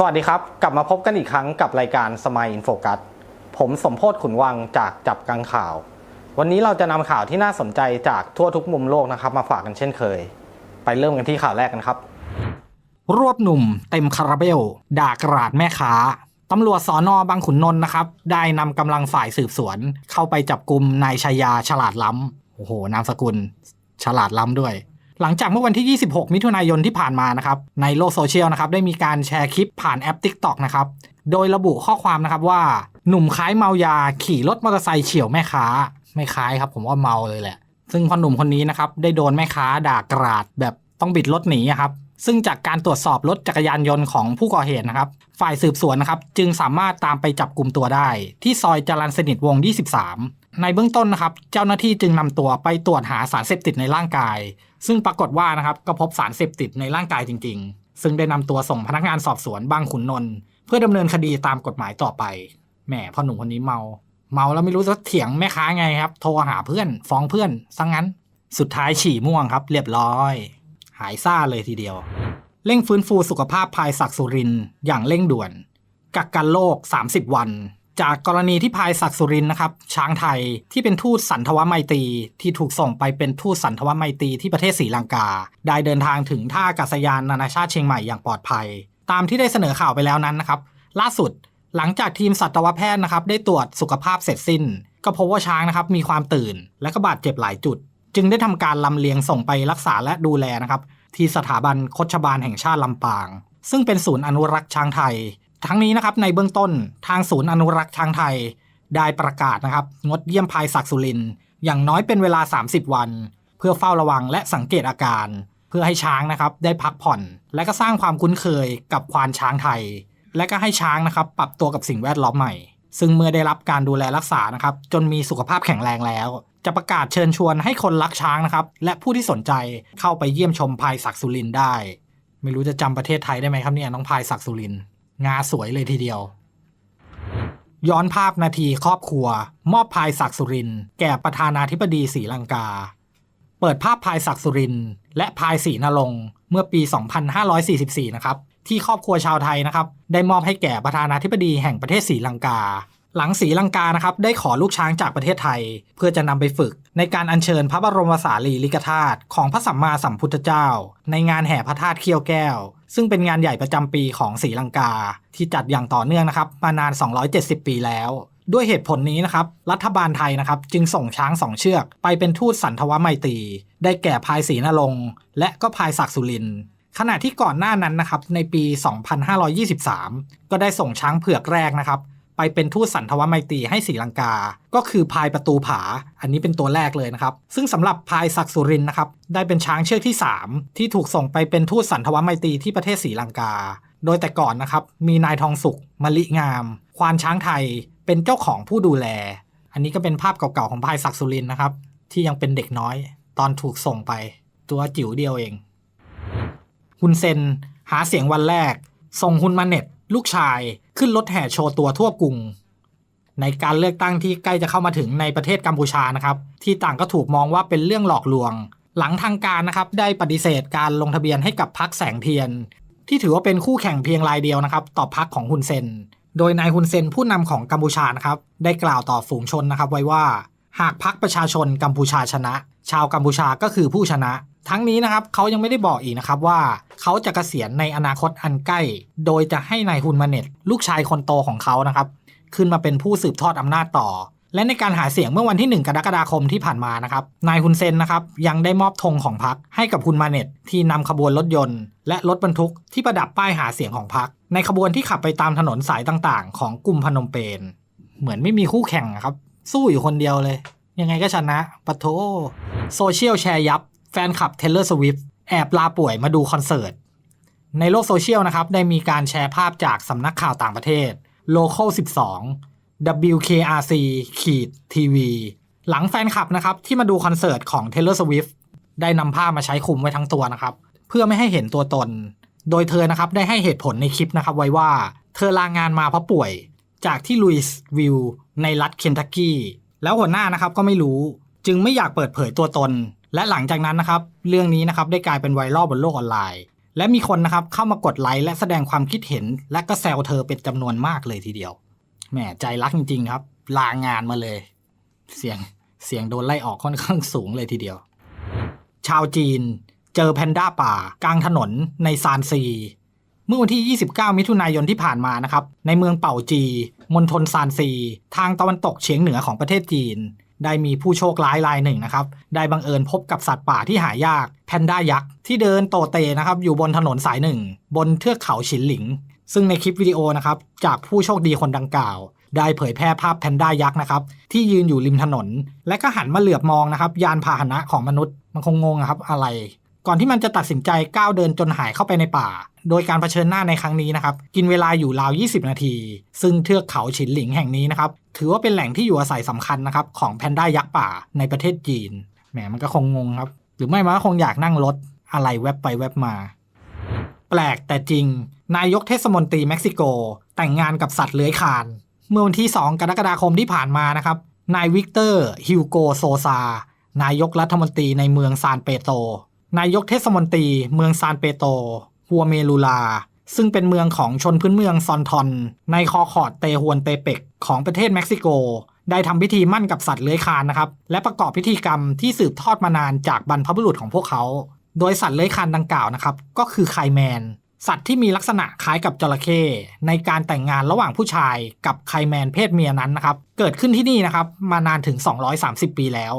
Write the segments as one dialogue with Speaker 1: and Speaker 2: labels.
Speaker 1: สวัสดีครับ กลับมาพบกันอีกครั้งกับรายการสม i อินโฟกัสผมสมโพศขุนวังจากจับกังข่าว วันนี้เราจะนำข่าวที่น่าสนใจจากทั่วทุกมุมโลกนะครับ มาฝากกันเช่นเคย ไปเริ่มกันที่ข่าวแรกกันครับ
Speaker 2: รวบหนุ่มเต็มคาราเบล ด่ากราดแม่ค้าตำรวจสอนอบางขุนนนท์นะครับ ได้นำกำลังฝ่ายสืบสวน เข้าไปจับกลุ่มนายชายาฉลาดล้ำโอ้โหนามสกุล ฉลาดล้ำด้วย หลังจากเมื่อวันที่ 26 มิถุนายนที่ผ่านมานะครับในโลกโซเชียลนะครับได้มีการแชร์คลิปผ่านแอป TikTok นะครับโดยระบุข้อความนะครับว่าหนุ่มคล้ายเมายาขี่รถมอเตอร์ไซค์เฉี่ยวแม่ค้า ไม่คล้ายครับผมว่าเมาเลยแหละ ซึ่งพอหนุ่มคนนี้นะครับได้โดนแม่ค้าด่ากราดแบบต้องบิดรถหนีครับซึ่งจากการตรวจสอบรถจักรยานยนต์ของผู้ก่อเหตุนะครับ ฝ่ายสืบสวนนะครับ จึงสามารถตามไปจับกลุ่มตัวได้ ที่ซอยจรัญสนิทวง 23 ในเบื้องต้นนะครับ เจ้าหน้าที่จึงนำตัวไปตรวจหาสารเสพติดในร่างกาย ซึ่งปรากฏว่านะครับก็พบสารเสพติดในร่างกายจริง ๆ ซึ่งได้นำตัวส่งพนักงานสอบสวนบางขุนนนท์เพื่อดำเนินคดีตามกฎหมายต่อไปแหมพ่อหนุ่มคนนี้เมา เมาแล้วไม่รู้จะเถียงแม่ค้าไงครับ โทรหาเพื่อนฟ้องเพื่อนซะงงั้น สุดท้ายฉี่ม่วงครับ เรียบร้อย หายซ่าเลยทีเดียว เร่งฟื้นฟูสุขภาพพายศักสุรินอย่างเร่งด่วน กักกันโรค30 วัน จากกรณีที่พายศักดิ์สุรินทร์นะครับ ช้างไทยที่เป็นทูตสันทวไมตรีที่ถูกส่งไปเป็นทูตสันทวไมตรีที่ประเทศศรีลังกา ได้เดินทางถึงท่าอากาศยานนานาชาติเชียงใหม่อย่างปลอดภัย ตามที่ได้เสนอข่าวไปแล้วนั้นนะครับล่าสุดหลังจากทีมสัตวแพทย์นะครับได้ตรวจสุขภาพเสร็จสิ้น ก็พบว่าช้างนะครับมีความตื่น และก็บาดเจ็บหลายจุด จึงได้ทำการลำเลียงส่งไปรักษาและดูแลนะครับที่สถาบันโคชบาลแห่งชาติลำปาง ซึ่งเป็นศูนย์อนุรักษ์ช้างไทย ทั้งนี้นะครับในเบื้องต้นทางศูนย์อนุรักษ์ช้างไทยได้ประกาศนะครับงดเยี่ยมพายศักสุรินอย่างน้อยเป็นเวลา 30 วัน เพื่อเฝ้าระวังและสังเกตอาการ เพื่อให้ช้างนะครับได้พักผ่อน และก็สร้างความคุ้นเคยกับควานช้างไทย และก็ให้ช้างนะครับปรับตัวกับสิ่งแวดล้อมใหม่ ซึ่งเมื่อได้รับการดูแลรักษานะครับจนมีสุขภาพแข็งแรงแล้ว จะประกาศเชิญชวนให้คนรักช้างนะครับและผู้ที่สนใจเข้าไปเยี่ยมชมพายศักสุรินได้ ไม่รู้จะจำประเทศไทยได้ไหมครับเนี่ยน้องพายศักสุรินท งาสวยเลยทีเดียว ย้อนภาพนาทีครอบครัว มอบพายศักสุริน แก่ประธานาธิบดีศรีลังกา เปิดภาพพายศักสุริน และพายศรีนรงเมื่อปี 2544 นะครับ ที่ครอบครัวชาวไทยนะครับ ได้มอบให้แก่ประธานาธิบดีแห่งประเทศศรีลังกาหลังศรีลังกานะครับได้ขอลูกช้างจากประเทศไทย เพื่อจะนำไปฝึก ในการอัญเชิญพระบรมสารีริกธาตุของพระสัมมาสัมพุทธเจ้า ในงานแห่พระธาตุเขี้ยวแก้ว ซึ่งเป็นงานใหญ่ประจำปีของศรีลังกา ที่จัดอย่างต่อเนื่องนะครับมานาน 270 ปีแล้ว ด้วยเหตุผลนี้นะครับ รัฐบาลไทยนะครับจึงส่งช้างสองเชือก ไปเป็นทูตสันทวไมตรีได้แก่พายศรีนรงค์และก็พายศักสุรินขณะที่ก่อนหน้านั้นนะครับในปี 2523 ก็ได้ส่งช้างเผือกแรกนะครับ ไปเป็นทูตสันทวไมตรีให้ศรีลังกา ก็คือพายประตูผา อันนี้เป็นตัวแรกเลยนะครับ ซึ่งสำหรับพายศักสุรินนะครับได้เป็นช้างเชือกที่ 3 ที่ถูกส่งไปเป็นทูตสันทวไมตรีที่ประเทศศรีลังกา โดยแต่ก่อนนะครับมีนายทองสุขมลิงาม ควานช้างไทย เป็นเจ้าของผู้ดูแล อันนี้ก็เป็นภาพเก่าๆของพายศักสุรินนะครับที่ยังเป็นเด็กน้อย ตอนถูกส่งไป ตัวจิ๋วเดียวเองฮุนเซนหาเสียงวันแรก ส่งฮุนมาเน็ต ลูกชาย ขึ้นรถแห่โชว์ตัวทั่วกรุง ในการเลือกตั้งที่ใกล้จะเข้ามาถึงในประเทศกัมพูชานะครับ ที่ต่างก็ถูกมองว่าเป็นเรื่องหลอกลวง หลังทางการนะครับได้ปฏิเสธการลงทะเบียนให้กับพรรคแสงเทียน ที่ถือว่าเป็นคู่แข่งเพียงรายเดียวนะครับ ต่อพรรคของฮุนเซนโดยนายฮุนเซนผู้นำของกัมพูชานะครับได้กล่าวต่อฝูงชนนะครับไว้ว่า หากพรรคประชาชนกัมพูชาชนะ ชาวกัมพูชาก็คือผู้ชนะ ทั้งนี้นะครับเขายังไม่ได้บอกอีกนะครับว่าเขาจะเกษียณในอนาคตอันใกล้ โดยจะให้นายฮุนมาเน็ต ลูกชายคนโตของเขานะครับ ขึ้นมาเป็นผู้สืบทอดอำนาจต่อ และในการหาเสียงเมื่อวันที่ 1 กรกฎาคมที่ผ่านมานะครับนายฮุนเซนนะครับยังได้มอบธงของพรรคให้กับฮุนมาเน็ตที่นำขบวนรถยนต์ และรถบรรทุกที่ประดับป้ายหาเสียงของพรรคในขบวนที่ขับไปตามถนนสายต่างๆ ของกรุงพนมเปญเหมือนไม่มีคู่แข่งครับ สู้อยู่คนเดียวเลย ยังไงก็ชนะปะโถโซเชียลแชร์ยับ แฟนคลับเทเลอร์สวิฟแอบลาป่วยมาดูคอนเสิร์ต ในโลกโซเชียลนะครับ ได้มีการแชร์ภาพจากสำนักข่าวต่างประเทศ Local 12 WKRC ขีด TV หลังแฟนคลับนะครับ ที่มาดูคอนเสิร์ตของ Taylor Swift ได้นำผ้ามาใช้คลุมไว้ทั้งตัวนะครับ เพื่อไม่ให้เห็นตัวตน โดยเธอนะครับได้ให้เหตุผลในคลิปนะครับไว้ว่า เธอลางานมาเพราะป่วย จากที่ลุยส์วิลในรัฐเคนทักกี้แล้วหัวหน้านะครับก็ไม่รู้ จึงไม่อยากเปิดเผยตัวตน และหลังจากนั้นนะครับเรื่องนี้นะครับได้กลายเป็นไวรัลบนโลกออนไลน์ และมีคนนะครับเข้ามากดไลค์และแสดงความคิดเห็น และก็แซวเธอเป็นจำนวนมากเลยทีเดียวแหมใจรักจริงๆครับ ลางานมาเลย เสียงเสียงโดนไล่ออกค่อนข้างสูงเลยทีเดียว ชาวจีน เจอแพนด้าป่า กลางถนนในซานซี เมื่อวันที่ 29 มิถุนายนที่ผ่านมานะครับ ในเมืองเป่าจี มณฑลซานซี ทางตะวันตกเฉียงเหนือของประเทศจีน ได้มีผู้โชคร้ายรายหนึ่งนะครับ ได้บังเอิญพบกับสัตว์ป่าที่หายากแพนด้ายักษ์ที่เดินโตเตนะครับอยู่บนถนนสายหนึ่ง บนเทือกเขาฉินหลิง ซึ่งในคลิปวิดีโอนะครับจากผู้โชคดีคนดังกล่าว ได้เผยแพร่ภาพแพนด้ายักษ์นะครับที่ยืนอยู่ริมถนน และก็หันมาเหลือบมองนะครับยานพาหนะของมนุษย์มันคงงงอะครับอะไร ก่อนที่มันจะตัดสินใจก้าวเดินจนหายเข้าไปในป่า โดยการเผชิญหน้าในครั้งนี้นะครับ กินเวลาอยู่ราว 20 นาที ซึ่งเทือกเขาฉินหลิงแห่งนี้นะครับ ถือว่าเป็นแหล่งที่อยู่อาศัยสำคัญนะครับของแพนด้ายักษ์ป่าในประเทศจีน แหมมันก็คงงงครับ หรือไม่มันก็คงอยากนั่งรถอะไรแวบไปแวบมา แปลกแต่จริง นายกเทศมนตรีเม็กซิโก แต่งงานกับสัตว์เลื้อยคลาน เมื่อวันที่ 2 กรกฎาคมที่ผ่านมานะครับ นายวิกเตอร์ฮิวโกโซซา นายกรัฐมนตรีในเมืองซานเปโตร นายกเทศมนตรีเมืองซานเปโตฮัวเมลูลา ซึ่งเป็นเมืองของชนพื้นเมืองซอนทอน ในคอคอดเตฮวนเตเปกของประเทศเม็กซิโก ได้ทำพิธีมั่นกับสัตว์เลื้อยคลานนะครับ และประกอบพิธีกรรมที่สืบทอดมานานจากบรรพบุรุษของพวกเขา โดยสัตว์เลื้อยคลานดังกล่าวนะครับ ก็คือไคแมน สัตว์ที่มีลักษณะคล้ายกับจระเข้ในการแต่งงานระหว่างผู้ชายกับไคแมนเพศเมียนั้นนะครับ เกิดขึ้นที่นี่นะครับ มานานถึง 230 ปีแล้ว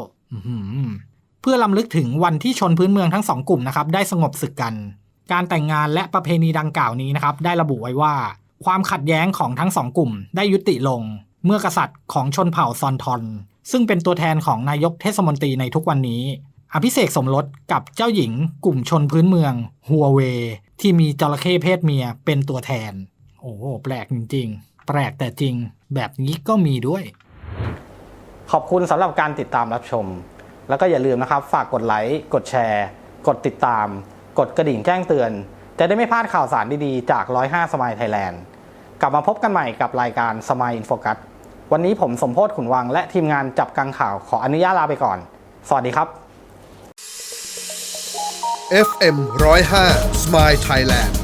Speaker 2: เพื่อลำลึกถึงวันที่ชนพื้นเมืองทั้งสองกลุ่มนะครับได้สงบศึกกัน การแต่งงานและประเพณีดังกล่าวนี้นะครับได้ระบุไว้ว่า ความขัดแย้งของทั้งสองกลุ่มได้ยุติลง เมื่อกษัตริย์ของชนเผ่าซอนทอน ซึ่งเป็นตัวแทนของนายกเทศมนตรีในทุกวันนี้ อภิเษกสมรสกับเจ้าหญิงกลุ่มชนพื้นเมืองฮัวเว ที่มีจระเข้เพศเมียเป็นตัวแทน โอ้โหแปลกจริงๆ แปลกแต่จริง แบบนี้ก็มีด้วย
Speaker 1: ขอบคุณสำหรับการติดตามรับชม แล้วก็อย่าลืมนะครับ ฝากกดไลค์ กดแชร์ กดติดตาม กดกระดิ่งแจ้งเตือน จะได้ไม่พลาดข่าวสารดีๆ จาก 105สมายไทยแลนด์กลับมาพบกันใหม่กับรายการสมายอินโฟกัสวันนี้ผมสมโพศขุนวังและทีมงานจับกังข่าวขออนุญาตลาไปก่อน สวัสดีครับ
Speaker 3: FM 105 Smile Thailand